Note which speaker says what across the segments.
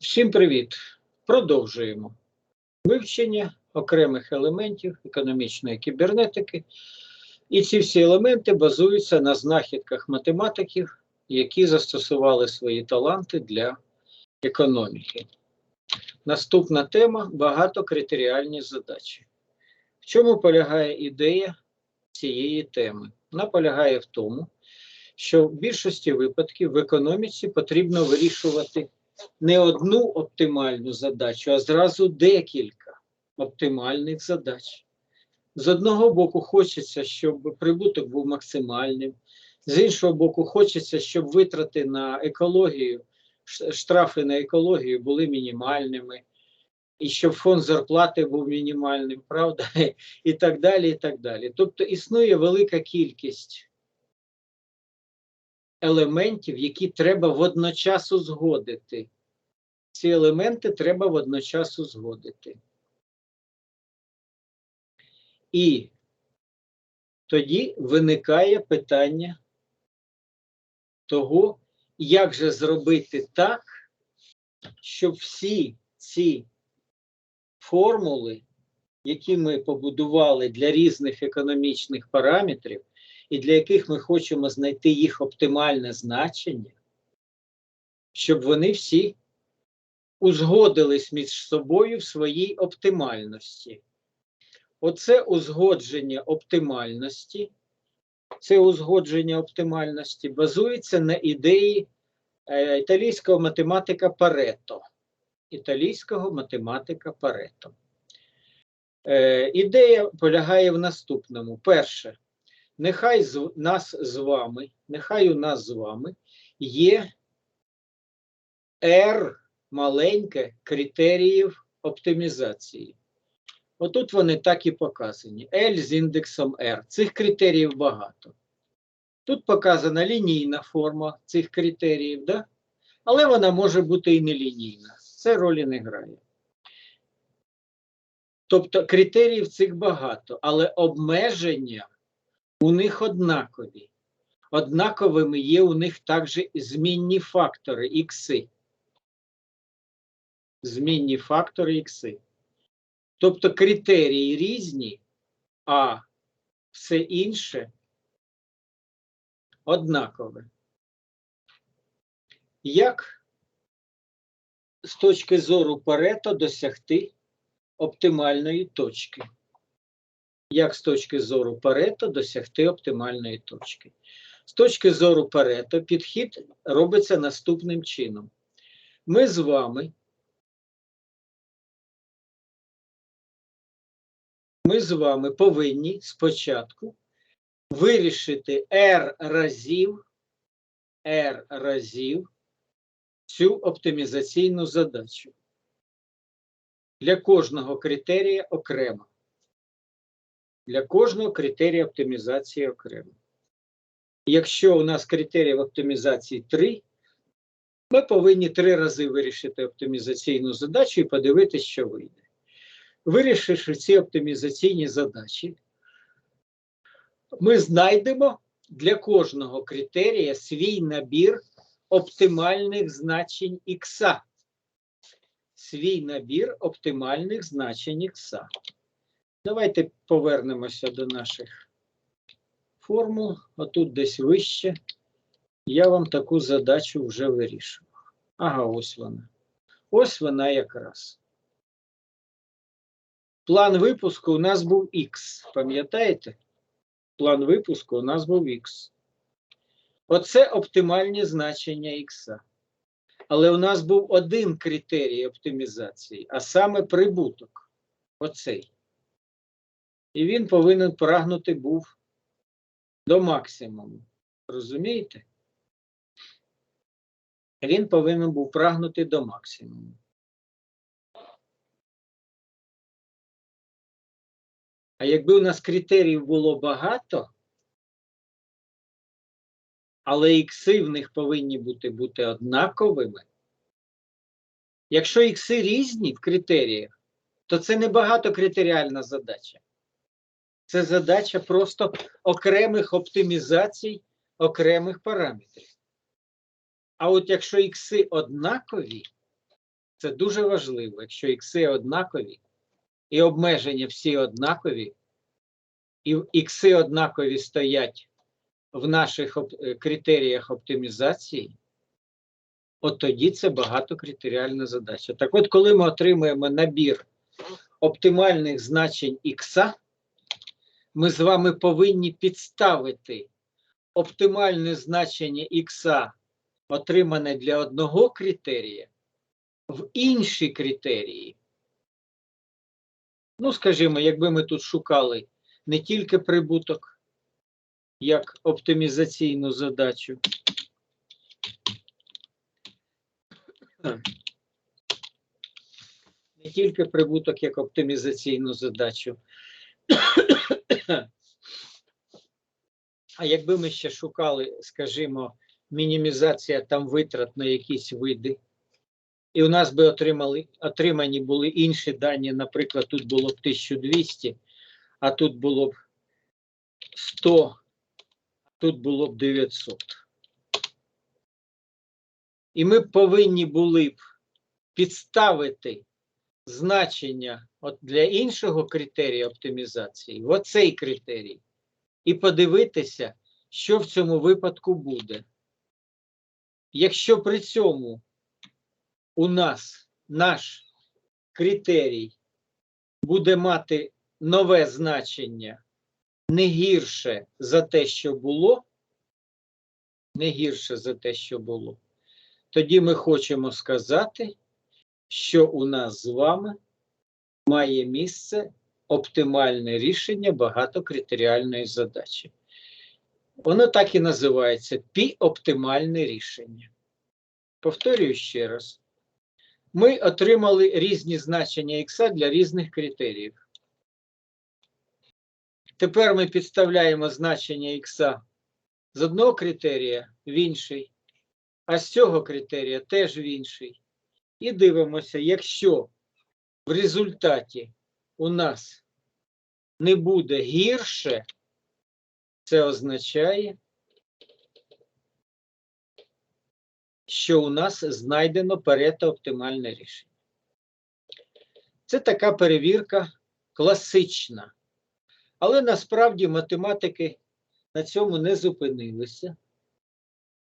Speaker 1: Всім привіт! Продовжуємо вивчення окремих елементів економічної кібернетики. І ці всі елементи базуються на знахідках математиків, які застосували свої таланти для економіки. Наступна тема багатокритеріальні задачі. В чому полягає ідея цієї теми? Вона полягає в тому, що в більшості випадків в економіці потрібно вирішувати не одну оптимальну задачу, а зразу декілька оптимальних задач. З одного боку, хочеться, щоб прибуток був максимальним, з іншого боку, хочеться, щоб витрати на екологію, штрафи на екологію були мінімальними, і щоб фонд зарплати був мінімальним, правда? І так далі. і так далі. Тобто існує велика кількість елементів, які треба водночас узгодити. Ці елементи треба водночас узгодити. І тоді виникає питання того, як же зробити так, щоб всі ці формули, які ми побудували для різних економічних параметрів, і для яких ми хочемо знайти їх оптимальне значення, щоб вони всі узгодились між собою в своїй оптимальності. Оце узгодження оптимальності, це узгодження оптимальності базується на ідеї е, італійського математика Парето. Італійського математика Парето. Е, ідея полягає в наступному. Перше, нехай з нас з вами, нехай у нас з вами є R маленьке критеріїв оптимізації. Отут вони так і показані. L з індексом R. Цих критеріїв багато. Тут показана лінійна форма цих критеріїв, да? але вона може бути і нелінійна. Це ролі не грає. Тобто критеріїв цих багато, але обмеження у них однакові. Однаковими є у них також змінні фактори ікси. Змінні фактори ікси. Тобто критерії різні, а все інше однакове. Як з точки зору Парето досягти оптимальної точки? Як з точки зору Парето досягти оптимальної точки? З точки зору Парето підхід робиться наступним чином. Ми з вами ми з вами повинні спочатку вирішити R разів, R разів цю оптимізаційну задачу. Для кожного критерія окремо. Для кожного критерія оптимізації окремо. Якщо у нас критеріїв оптимізації 3, ми повинні три рази вирішити оптимізаційну задачу і подивитися, що вийде. Вирішивши ці оптимізаційні задачі, ми знайдемо для кожного критерія свій набір оптимальних значень ікса. Свій набір оптимальних значень ікса. Давайте повернемося до наших формул. Отут десь вище. Я вам таку задачу вже вирішував. Ага, ось вона. Ось вона якраз. План випуску у нас був X. Пам'ятаєте? План випуску у нас був X. Оце оптимальні значення X. Але у нас був один критерій оптимізації, а саме прибуток. Оцей. І він повинен прагнути був до максимуму. Розумієте? Він повинен був прагнути до максимуму. А якби у нас критеріїв було багато, але ікси в них повинні бути, бути однаковими. Якщо ікси різні в критеріях, то це не багатокритеріальна задача. Це задача просто окремих оптимізацій окремих параметрів. А от якщо ікси однакові, Це дуже важливо. Якщо ікси однакові, і обмеження всі однакові, і ікси однакові стоять в наших оп- е, критеріях оптимізації, от тоді це багатокритеріальна задача. Так от, коли ми отримуємо набір оптимальних значень ікса, ми з вами повинні підставити оптимальне значення ікса, отримане для одного критерія, в інші критерії. Ну, скажімо, якби ми тут шукали не тільки прибуток, як оптимізаційну задачу. Не тільки прибуток як оптимізаційну задачу. А якби ми ще шукали, скажімо, мінімізація там витрат на якісь види, і у нас би отримали, отримані були інші дані, наприклад, тут було б 1200, а тут було б 100, тут було б 900. І ми повинні були б підставити значення от для іншого критерія оптимізації, оцей критерій, і подивитися, що в цьому випадку буде. Якщо при цьому у нас наш критерій буде мати нове значення не гірше за те, що було, не гірше за те, що було, тоді ми хочемо сказати, що у нас з вами має місце оптимальне рішення багатокритеріальної задачі. Воно так і називається пі-оптимальне рішення. Повторюю ще раз. Ми отримали різні значення х для різних критеріїв. Тепер ми підставляємо значення х з одного критерія в інший, а з цього критерія теж в інший. І дивимося, якщо в результаті у нас не буде гірше, це означає, що у нас знайдено перетооптимальне рішення. Це така перевірка класична. Але насправді математики на цьому не зупинилися.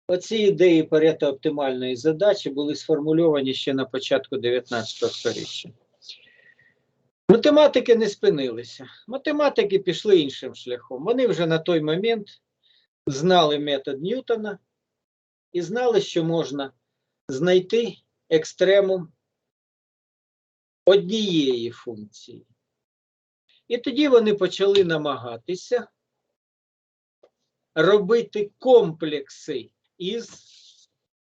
Speaker 1: Оці ідеї перетооптимальної задачі були сформульовані ще на початку 19 століття. Математики не спинилися. Математики пішли іншим шляхом. Вони вже на той момент знали метод Ньютона і знали, що можна знайти екстремум однієї функції. І тоді вони почали намагатися робити комплекси із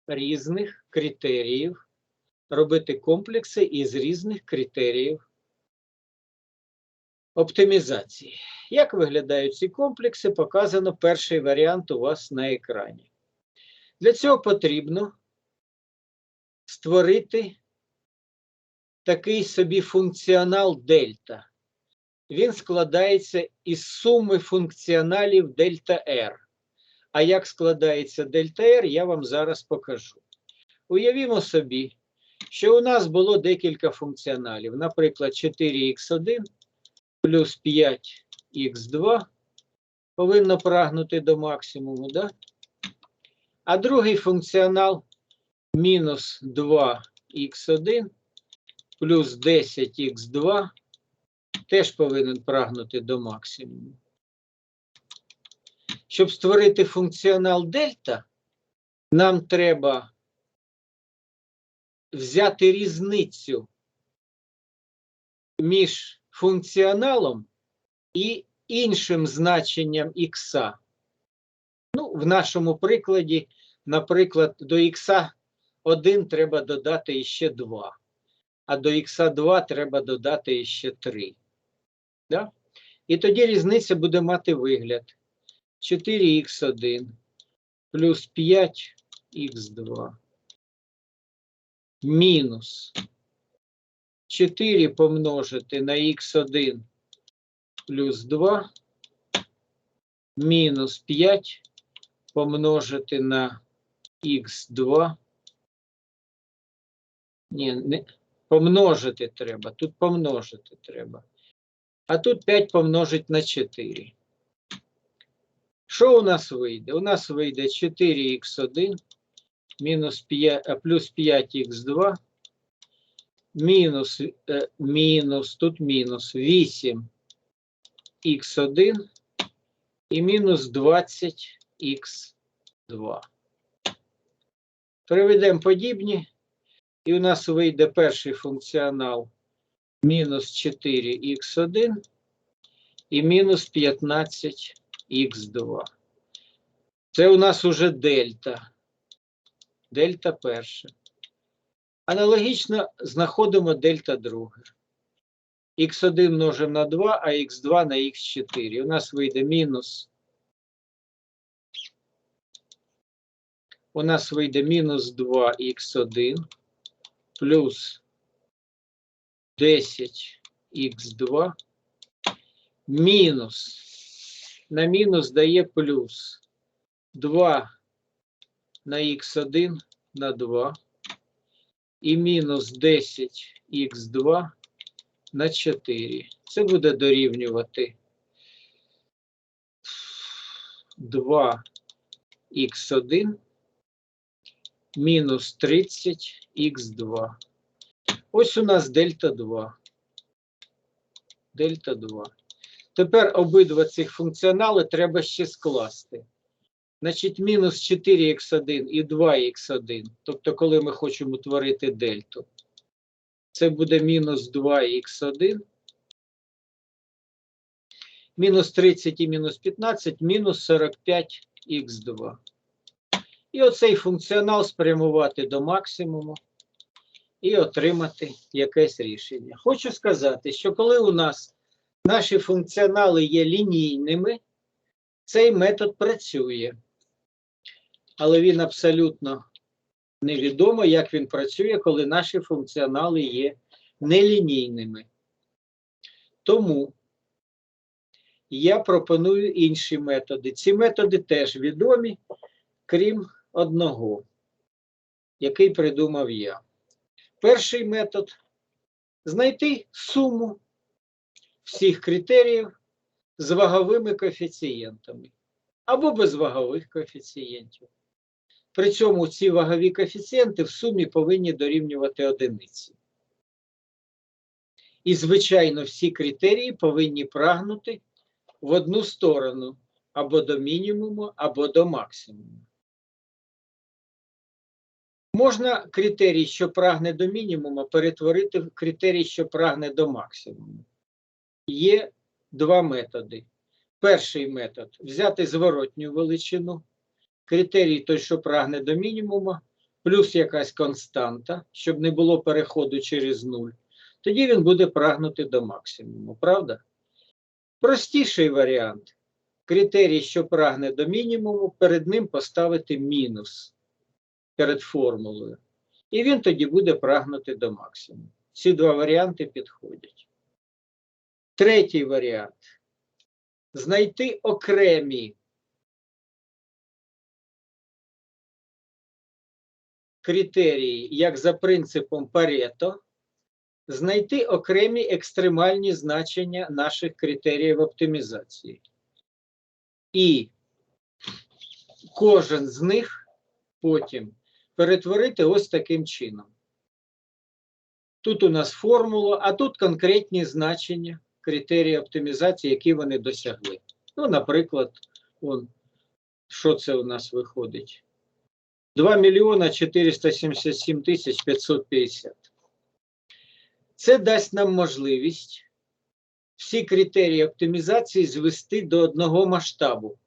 Speaker 1: різних критеріїв, робити комплекси із різних критеріїв оптимізації. Як виглядають ці комплекси, показано перший варіант у вас на екрані. Для цього потрібно створити такий собі функціонал дельта. Він складається із суми функціоналів дельта R. А як складається дельта R, я вам зараз покажу. Уявімо собі, що у нас було декілька функціоналів. Наприклад, 4х1 плюс 5х2 повинно прагнути до максимуму, да? а другий функціонал мінус 2х1 плюс 10х2 теж повинен прагнути до максимуму. Щоб створити функціонал дельта, нам треба взяти різницю між функціоналом і іншим значенням х. Ну, в нашому прикладі, наприклад, до х 1 треба додати ще 2, а до х 2 треба додати ще 3. Да? І тоді різниця буде мати вигляд 4х1 плюс 5х2 мінус 4 помножити на х1 плюс 2 мінус 5 помножити на х2. Ні, не, Помножити треба. Тут помножити треба. А тут 5 помножить на 4. Що у нас вийде? У нас вийде 4х1 мінус 5, плюс 5х2 мінус, е, мінус, тут мінус 8х1 і мінус 20х2. Приведемо подібні, і у нас вийде перший функціонал мінус 4х1 і мінус 15х2. Це у нас уже дельта. Дельта перша. Аналогічно знаходимо дельта друге. х1 множимо на 2, а х2 на х4. У нас вийде мінус. У нас вийде мінус 2х1 плюс 10х2 мінус. На мінус дає плюс 2 на х1 на 2 і мінус 10х2 на 4. Це буде дорівнювати 2х1 мінус 30х2. Ось у нас дельта 2. Дельта 2. Тепер обидва цих функціонали треба ще скласти. Значить, мінус 4х1 і 2х1, тобто, коли ми хочемо утворити дельту, це буде мінус 2х1, мінус 30 і мінус 15, мінус 45х2. І оцей функціонал спрямувати до максимуму і отримати якесь рішення. Хочу сказати, що коли у нас наші функціонали є лінійними, цей метод працює. Але він абсолютно невідомо, як він працює, коли наші функціонали є нелінійними. Тому я пропоную інші методи. Ці методи теж відомі, крім одного, який придумав я. Перший метод знайти суму всіх критеріїв з ваговими коефіцієнтами або без вагових коефіцієнтів. При цьому ці вагові коефіцієнти в сумі повинні дорівнювати одиниці. І, звичайно, всі критерії повинні прагнути в одну сторону або до мінімуму, або до максимуму. Можна критерій, що прагне до мінімуму, перетворити в критерій, що прагне до максимуму. Є два методи. Перший метод взяти зворотню величину, критерій той, що прагне до мінімуму, плюс якась константа, щоб не було переходу через нуль. Тоді він буде прагнути до максимуму, правда? Простіший варіант. Критерій, що прагне до мінімуму, перед ним поставити мінус перед формулою. І він тоді буде прагнути до максимуму. Ці два варіанти підходять. Третій варіант. Знайти окремі критерії, як за принципом Парето, знайти окремі екстремальні значення наших критеріїв оптимізації. І кожен з них потім перетворити ось таким чином. Тут у нас формула, а тут конкретні значення критерії оптимізації, які вони досягли. Ну, наприклад, он, що це у нас виходить? 2 мільйона 477 тисяч 550. Це дасть нам можливість всі критерії оптимізації звести до одного масштабу.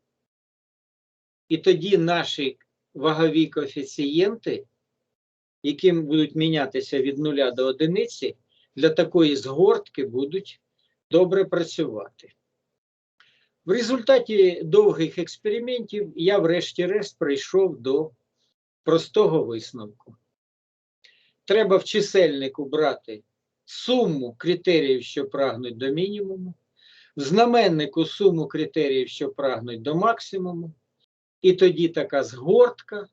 Speaker 1: І тоді наші вагові коефіцієнти, які будуть мінятися від нуля до одиниці, для такої згортки будуть добре працювати. В результаті довгих експериментів я, врешті-решт, прийшов до простого висновку. Треба в чисельнику брати суму критеріїв, що прагнуть до мінімуму, в знаменнику суму критеріїв, що прагнуть до максимуму, і тоді така згортка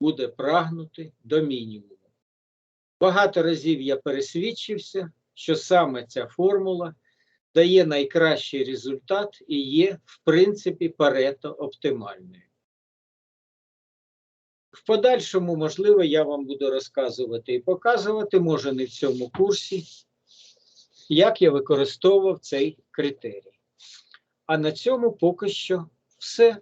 Speaker 1: буде прагнути до мінімуму. Багато разів я пересвідчився, що саме ця формула дає найкращий результат і є, в принципі, парето оптимальною. В подальшому, можливо, я вам буду розказувати і показувати, може не в цьому курсі, як я використовував цей критерій. А на цьому поки що все.